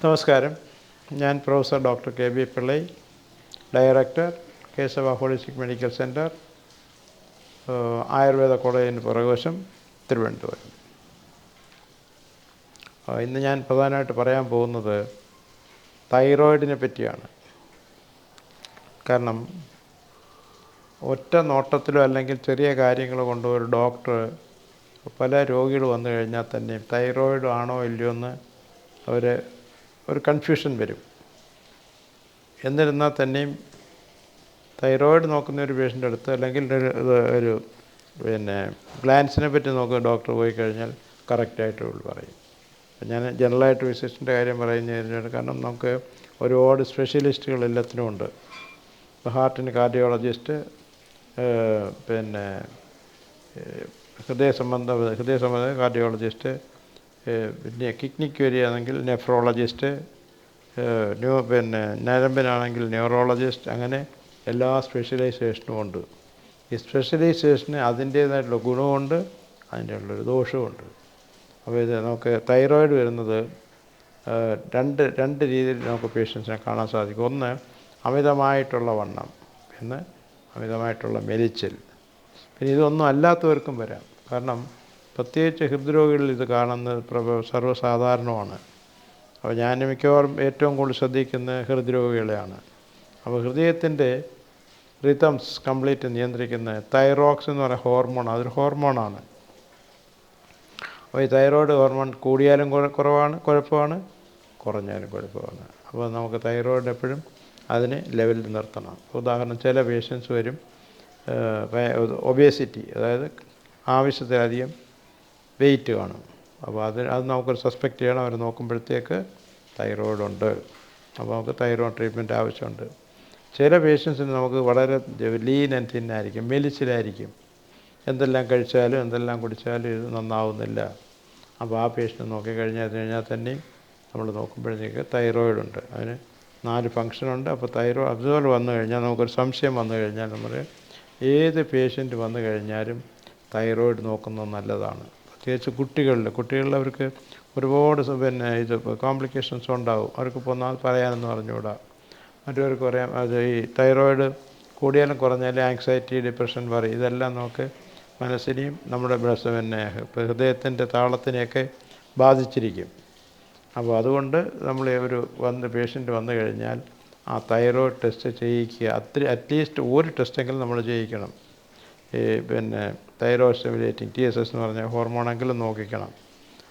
നമസ്കാരം. ഞാൻ professor doctor K B Pillai director Keshava holistic medical centre Ayurveda കോളേജിന് പുറകുവശം തിരുവനന്തപുരം. ഇന്ന് ഞാൻ പ്രധാനമായിട്ട് പറയാൻ പോകുന്നത് തൈറോയിഡിനെ പറ്റിയാണ്. കാരണം ഒറ്റ നോട്ടത്തിലോ അല്ലെങ്കിൽ ചെറിയ കാര്യങ്ങൾ കൊണ്ട് ഒരു ഡോക്ടർ പല രോഗികൾ വന്നു കഴിഞ്ഞാൽ തന്നെയും തൈറോയിഡ് ആണോ ഇല്ലയോ എന്ന് അവർ ഒരു കൺഫ്യൂഷൻ വരും. എന്നിരുന്നാൽ തന്നെയും തൈറോയിഡ് നോക്കുന്ന ഒരു പേഷ്യന്റെ അടുത്ത് അല്ലെങ്കിൽ ഒരു പിന്നെ ഗ്ലാൻസിനെ പറ്റി നോക്കുന്ന ഡോക്ടർ പോയി കഴിഞ്ഞാൽ കറക്റ്റായിട്ട് ഉള്ളു പറയും. ഞാൻ ജനറലായിട്ട് വിശേഷന്റെ കാര്യം പറയുന്നതിന് കാരണം നമുക്ക് ഒരുപാട് സ്പെഷ്യലിസ്റ്റുകൾ എല്ലാത്തിനും ഉണ്ട്. ഇപ്പോൾ ഹാർട്ടിന് കാർഡിയോളജിസ്റ്റ് പിന്നെ ഹൃദയ സംബന്ധ ഹൃദയ സംബന്ധ കാർഡിയോളജിസ്റ്റ് പിന്നെ കിഡ്നിക്ക് വരികയാണെങ്കിൽ നെഫ്രോളജിസ്റ്റ് ന്യൂ പിന്നെ നരമ്പിനാണെങ്കിൽ ന്യൂറോളജിസ്റ്റ് അങ്ങനെ എല്ലാ സ്പെഷ്യലൈസേഷനും ഉണ്ട്. ഈ സ്പെഷ്യലൈസേഷന് അതിന്റേതായിട്ടുള്ള ഗുണമുണ്ട് അതിന്റെയുള്ളൊരു ദോഷമുണ്ട് അപ്പോൾ ഇത് നമുക്ക് തൈറോയിഡ് വരുന്നത് രണ്ട് രണ്ട് രീതിയിൽ നമുക്ക് പേഷ്യൻസിനെ കാണാൻ സാധിക്കും. ഒന്ന് അമിതമായിട്ടുള്ള വണ്ണം പിന്നെ അമിതമായിട്ടുള്ള മെലിച്ചൽ. പിന്നെ ഇതൊന്നും അല്ലാത്തവർക്കും വരാം. കാരണം പ്രത്യേകിച്ച് ഹൃദ്രോഗികളിൽ ഇത് കാണുന്നത് സർവസാധാരണമാണ്. അപ്പോൾ ഞാൻ മിക്കവാറും ഏറ്റവും കൂടുതൽ ശ്രദ്ധിക്കുന്നത് ഹൃദ്രോഗികളെയാണ്. അപ്പോൾ ഹൃദയത്തിന്റെ റിതംസ് കംപ്ലീറ്റ് നിയന്ത്രിക്കുന്ന തൈറോക്സ് എന്ന് പറയുന്ന ഹോർമോൺ അതൊരു ഹോർമോണാണ് അപ്പോൾ ഈ തൈറോയ്ഡ് ഹോർമോൺ കൂടിയാലും കുറവാണ് കുഴപ്പമാണ് കുറഞ്ഞാലും കുഴപ്പമാണ്. അപ്പോൾ നമുക്ക് തൈറോയ്ഡ് എപ്പോഴും അതിന് ലെവലിൽ നിർത്തണം. ഉദാഹരണം ചില പേഷ്യൻസ് വരും ഒബേസിറ്റി അതായത് ആവശ്യത്തിലധികം വെയിറ്റ് കാണും. അപ്പോൾ അത് അത് നമുക്കൊരു സസ്പെക്റ്റ് ചെയ്യണം. അവർ നോക്കുമ്പോഴത്തേക്ക് തൈറോയിഡുണ്ട്. അപ്പോൾ നമുക്ക് തൈറോയിഡ് ട്രീറ്റ്മെന്റ് ആവശ്യമുണ്ട്. ചില പേഷ്യൻസിന് നമുക്ക് വളരെ ലീൻ ആൻഡ് തിന്നായിരിക്കും മെലിച്ചിലായിരിക്കും. എന്തെല്ലാം കഴിച്ചാലും എന്തെല്ലാം കുടിച്ചാലും ഇത് നന്നാവുന്നില്ല. അപ്പോൾ ആ പേഷ്യന്റ് നോക്കിക്കഴിഞ്ഞാൽ കഴിഞ്ഞാൽ തന്നെയും നമ്മൾ നോക്കുമ്പോഴത്തേക്ക് തൈറോയിഡ് ഉണ്ട് അതിന് നാല് ഫങ്ഷനുണ്ട് അപ്പോൾ തൈറോ അതുപോലെ വന്നു കഴിഞ്ഞാൽ നമുക്കൊരു സംശയം വന്നു കഴിഞ്ഞാൽ നമ്മൾ ഏത് പേഷ്യന്റ് വന്നു കഴിഞ്ഞാലും തൈറോയിഡ് നോക്കുന്നത് നല്ലതാണ്. പ്രത്യേകിച്ച് കുട്ടികളിൽ കുട്ടികളിൽ അവർക്ക് ഒരുപാട് പിന്നെ ഇത് കോംപ്ലിക്കേഷൻസ് ഉണ്ടാവും. അവർക്ക് ഒന്നാമത് പറയാനൊന്നും അറിഞ്ഞുകൂടാ. മറ്റവർക്ക് പറയാം അത് ഈ തൈറോയിഡ് കൂടിയാലും കുറഞ്ഞാലും ആങ്സൈറ്റി ഡിപ്രഷൻ പറയും. ഇതെല്ലാം നമുക്ക് മനസ്സിനെയും നമ്മുടെ പിന്നെ ഹൃദയത്തിന്റെ താളത്തിനെയൊക്കെ ബാധിച്ചിരിക്കും. അപ്പോൾ അതുകൊണ്ട് നമ്മൾ ഒരു വന്ന് പേഷ്യന്റ് വന്നു കഴിഞ്ഞാൽ ആ തൈറോയ്ഡ് ടെസ്റ്റ് ചെയ്യിക്കുക. അത്ര അറ്റ്ലീസ്റ്റ് ഒരു ടെസ്റ്റെങ്കിലും നമ്മൾ ചെയ്യിക്കണം. ഈ പിന്നെ thyroid stimulating T S S എന്ന് പറഞ്ഞ ഹോർമോണെങ്കിലും നോക്കിക്കണം.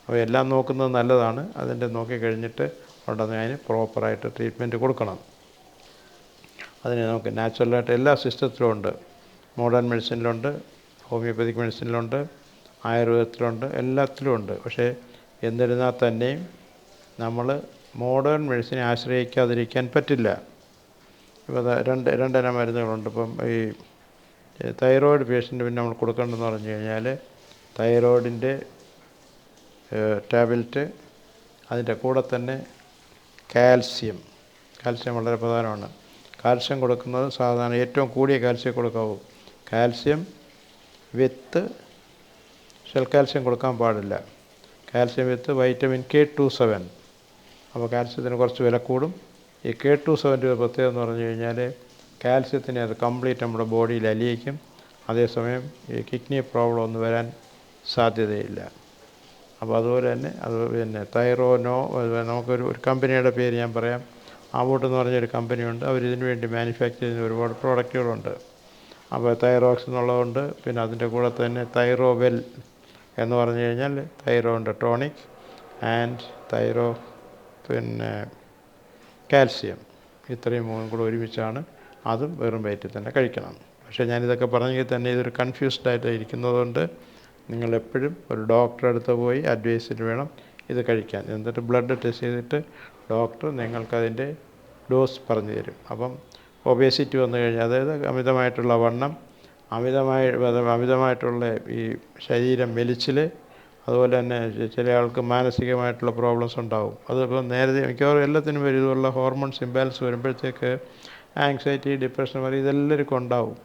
അപ്പോൾ എല്ലാം നോക്കുന്നത് നല്ലതാണ്. അതിന്റെ നോക്കി കഴിഞ്ഞിട്ട് ഉടനെ അതിന് പ്രോപ്പറായിട്ട് ട്രീറ്റ്മെന്റ് കൊടുക്കണം. അതിന് നമുക്ക് നാച്ചുറലായിട്ട് എല്ലാ സിസ്റ്റത്തിലും ഉണ്ട്. മോഡേൺ മെഡിസിനിലുണ്ട് ഹോമിയോപ്പതിക് മെഡിസിനിലുണ്ട് ആയുർവേദത്തിലുണ്ട് എല്ലാത്തിലും ഉണ്ട്. പക്ഷേ എന്നിരുന്നാൽ തന്നെയും നമ്മൾ മോഡേൺ മെഡിസിനെ ആശ്രയിക്കാതിരിക്കാൻ പറ്റില്ല. ഇപ്പോൾ രണ്ട് രണ്ടര മരുന്നുകളുണ്ട്. ഇപ്പം ഈ തൈറോയിഡ് പേഷ്യന്റ് പിന്നെ നമ്മൾ കൊടുക്കേണ്ടതെന്ന് പറഞ്ഞു കഴിഞ്ഞാൽ തൈറോയിഡിന്റെ ടാബ്ലറ്റ് അതിന്റെ കൂടെ തന്നെ കാൽസ്യം. കാൽസ്യം വളരെ പ്രധാനമാണ്. കാൽസ്യം കൊടുക്കുന്നത് സാധാരണ ഏറ്റവും കൂടിയ കാൽസ്യം കൊടുക്കാവൂ. കാൽസ്യം വിത്ത് ഷെൽ കാൽസ്യം കൊടുക്കാൻ പാടില്ല. Calcium with vitamin K two seven. അപ്പോൾ കാൽസ്യത്തിന് കുറച്ച് വില കൂടും. ഈ കെ ടു സെവന്റെ പ്രത്യേകത എന്ന് പറഞ്ഞു കഴിഞ്ഞാൽ കാൽസ്യത്തിനെ അത് കംപ്ലീറ്റ് നമ്മുടെ ബോഡിയിൽ അലിയിക്കും. അതേസമയം ഈ കിഡ്നി പ്രോബ്ലം ഒന്നും വരാൻ സാധ്യതയില്ല. അപ്പോൾ അതുപോലെ തന്നെ അത് പിന്നെ തൈറോനോ നമുക്കൊരു ഒരു കമ്പനിയുടെ പേര് ഞാൻ പറയാം. ആവോട്ട് എന്ന് പറഞ്ഞൊരു കമ്പനിയുണ്ട്. അവർ ഇതിനു വേണ്ടി മാനുഫാക്ചർ ചെയ്യുന്ന ഒരുപാട് പ്രോഡക്റ്റുകളുണ്ട് അപ്പോൾ തൈറോക്സ് എന്നുള്ളതുണ്ട് പിന്നെ അതിന്റെ കൂടെ തന്നെ തൈറോവെൽ എന്ന് പറഞ്ഞു കഴിഞ്ഞാൽ തൈറോന്റെ ടോണിക് ആൻഡ് തൈറോ പിന്നെ കാൽസ്യം ഇത്രയും മൂന്നും കൂടെ ഒരുമിച്ചാണ് അതും വെറും വയറ്റിൽ തന്നെ കഴിക്കണം. പക്ഷേ ഞാനിതൊക്കെ പറഞ്ഞെങ്കിൽ തന്നെ ഇതൊരു കൺഫ്യൂസ്ഡ് ആയിട്ട് ഇരിക്കുന്നതുകൊണ്ട് നിങ്ങളെപ്പോഴും ഒരു ഡോക്ടറെ അടുത്ത് പോയി അഡ്വൈസിന് വേണം ഇത് കഴിക്കാൻ. എന്നിട്ട് ബ്ലഡ് ടെസ്റ്റ് ചെയ്തിട്ട് ഡോക്ടർ നിങ്ങൾക്കതിന്റെ ഡോസ് പറഞ്ഞു തരും. അപ്പം ഒബേസിറ്റി വന്നു കഴിഞ്ഞാൽ അതായത് അമിതമായിട്ടുള്ള വണ്ണം അമിതമായ അമിതമായിട്ടുള്ള ഈ ശരീരം മെലിച്ചിൽ അതുപോലെ തന്നെ ചില ആൾക്ക് മാനസികമായിട്ടുള്ള പ്രോബ്ലംസ് ഉണ്ടാവും. അതിപ്പോൾ നേരത്തെ മിക്കവാറും എല്ലാത്തിനും വരും ഇതുപോലുള്ള ഹോർമോൺസ് ഇംബാലൻസ് വരുമ്പോഴത്തേക്ക് ആങ്സൈറ്റി ഡിപ്രഷൻ വരെ ഇതെല്ലാവർക്കും ഉണ്ടാവും.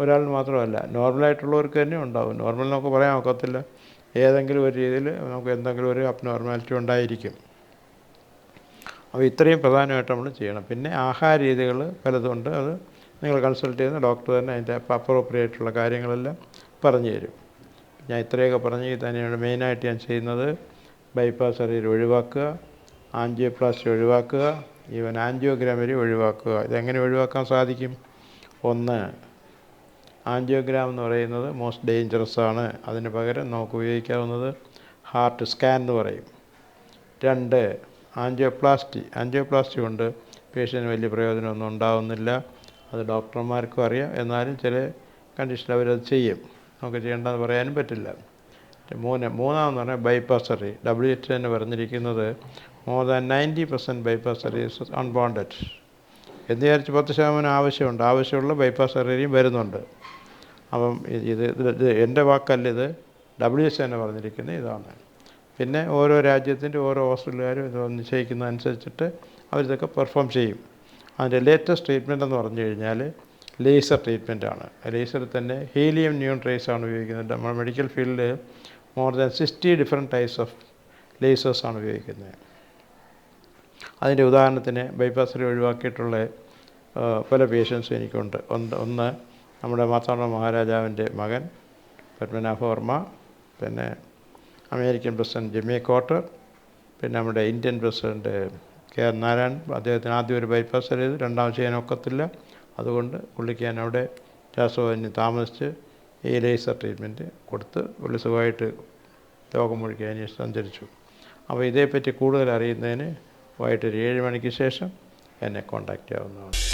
ഒരാളിന് മാത്രമല്ല നോർമലായിട്ടുള്ളവർക്ക് തന്നെ ഉണ്ടാവും. നോർമൽ നമുക്ക് പറയാൻ ഒക്കത്തില്ല. ഏതെങ്കിലും ഒരു രീതിയിൽ നമുക്ക് എന്തെങ്കിലും ഒരു അബ്നോർമാലിറ്റി ഉണ്ടായിരിക്കും. അപ്പോൾ ഇത്രയും പ്രധാനമായിട്ട് നമ്മൾ ചെയ്യണം. പിന്നെ ആഹാര രീതികൾ പലതുണ്ട് അത് നിങ്ങൾ കൺസൾട്ട് ചെയ്യുന്ന ഡോക്ടർ തന്നെ അതിന്റെ അപ്രോപ്രിയായിട്ടുള്ള കാര്യങ്ങളെല്ലാം പറഞ്ഞു തരും. ഞാൻ ഇത്രയൊക്കെ പറഞ്ഞ് തന്നെയാണ് മെയിനായിട്ട് ഞാൻ ചെയ്യുന്നത്. ബൈപ്പാസ് സർജറി ഒഴിവാക്കുക. ആൻജിയോപ്ലാസ്റ്റി ഒഴിവാക്കുക ഈവൻ ആൻജിയോഗ്രാം വരെ ഒഴിവാക്കുക. ഇതെങ്ങനെ ഒഴിവാക്കാൻ സാധിക്കും? ഒന്ന് ആൻജിയോഗ്രാം എന്ന് പറയുന്നത് മോസ്റ്റ് ഡേഞ്ചറസ് ആണ്. അതിന് പകരം നമുക്ക് ഉപയോഗിക്കാവുന്നത് ഹാർട്ട് സ്കാൻ എന്ന് പറയും. രണ്ട് ആൻജിയോപ്ലാസ്റ്റി. ആൻജിയോപ്ലാസ്റ്റി കൊണ്ട് പേഷ്യന്റിന് വലിയ പ്രയോജനമൊന്നും ഉണ്ടാവുന്നില്ല. അത് ഡോക്ടർമാർക്കും അറിയാം. എന്നാലും ചില കണ്ടീഷനിൽ അവരത് ചെയ്യും. നമുക്ക് ചെയ്യേണ്ടതെന്ന് പറയാനും പറ്റില്ല. മൂന്ന് മൂന്നാമെന്ന് പറഞ്ഞാൽ ബൈപ്പാസ് സർജറി ഡബ്ല്യു എച്ച് തന്നെ പറഞ്ഞിരിക്കുന്നത് more than ninety percent bypass surgery unbonded എന്ന് വിചാരിച്ച് പത്ത് ശതമാനം ആവശ്യമുണ്ട്. ആവശ്യമുള്ള ബൈപ്പാസ് സർജറിയും വരുന്നുണ്ട്. അപ്പം ഇത് ഇത് എന്റെ വാക്കല്ല ഇത്. ഡബ്ല്യു എച്ച് തന്നെ പറഞ്ഞിരിക്കുന്നത് ഇതാണ്. പിന്നെ ഓരോ രാജ്യത്തിന്റെ ഓരോ ഹോസ്പിറ്റലുകാരും ഇത് നിശ്ചയിക്കുന്ന അനുസരിച്ചിട്ട് അവരിതൊക്കെ പെർഫോം ചെയ്യും. അതിന്റെ ലേറ്റസ്റ്റ് ട്രീറ്റ്മെന്റ് എന്ന് പറഞ്ഞു കഴിഞ്ഞാൽ ലേസർ ട്രീറ്റ്മെന്റാണ് ലേസറിൽ തന്നെ ഹീലിയം ന്യൂൺ ട്രേസ് ആണ് ഉപയോഗിക്കുന്നത്. മെഡിക്കൽ ഫീൽഡിൽ more than sixty different types of lasers ആണ് ഉപയോഗിക്കുന്നത്. അതിന്റെ ഉദാഹരണത്തിന് ബൈപ്പാസിൽ ഒഴിവാക്കിയിട്ടുള്ള പല പേഷ്യൻസും എനിക്കുണ്ട്. ഒന്ന് നമ്മുടെ മാർത്താണ്ഡ മഹാരാജാവിന്റെ മകൻ പത്മനാഭവർമ്മ പിന്നെ അമേരിക്കൻ പ്രസിഡന്റ് ജിമ്മി കോട്ടർ പിന്നെ നമ്മുടെ Indian president K R Narayan. അദ്ദേഹത്തിന് ആദ്യം ഒരു ബൈപ്പാസ് ചെയ്ത് രണ്ടാമത് ചെയ്യാൻ ഒക്കത്തില്ല. അതുകൊണ്ട് പുള്ളിക്ക് ഞാൻ അവിടെ രാസഭവനിൽ താമസിച്ച് ഈ ലേസർ ട്രീറ്റ്മെന്റ് കൊടുത്ത് പുള്ളി സുഖമായിട്ട് ലോകം മുഴുക്കി അതിന് സഞ്ചരിച്ചു. അപ്പോൾ ഇതേപ്പറ്റി കൂടുതൽ അറിയുന്നതിന് വൈകിട്ട് ഒരു ഏഴ് മണിക്ക് ശേഷം എന്നെ കോൺടാക്റ്റ് ചെയ്യാവുന്നതാണ്.